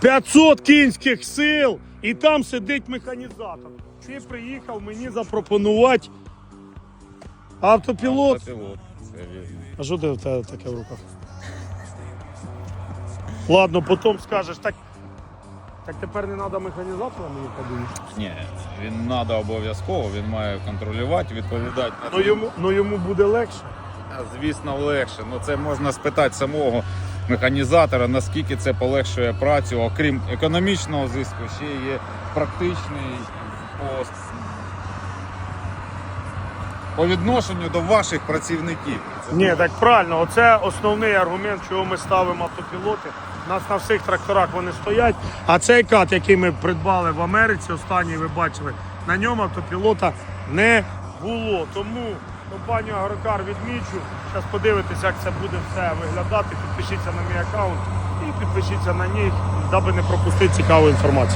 500 кінських сил, і там сидить механізатор. Ти приїхав мені запропонувати автопілот. Автопілот. А що ти в тебе таке в руках? Ладно, потім скажеш, так, так тепер не треба механізатора мені подумати. Ні, він треба обов'язково, він має контролювати, відповідати на Ну це. йому, ну йому буде легше. А, Звісно, легше. Ну це можна спитати самого механізатора, наскільки це полегшує працю, окрім економічного зиску, ще є практичний пост. По відношенню до ваших працівників. Це Ні, так правильно, оце основний аргумент, чого ми ставимо автопілоти. У нас на всіх тракторах вони стоять. А цей кат, який ми придбали в Америці, останній ви бачили, на ньому автопілота не було. Тому компанію Агрокар відмічу. Зараз подивитися, як це буде все виглядати. Підпишіться на мій аккаунт і підпишіться на них, даби не пропустити цікаву інформацію.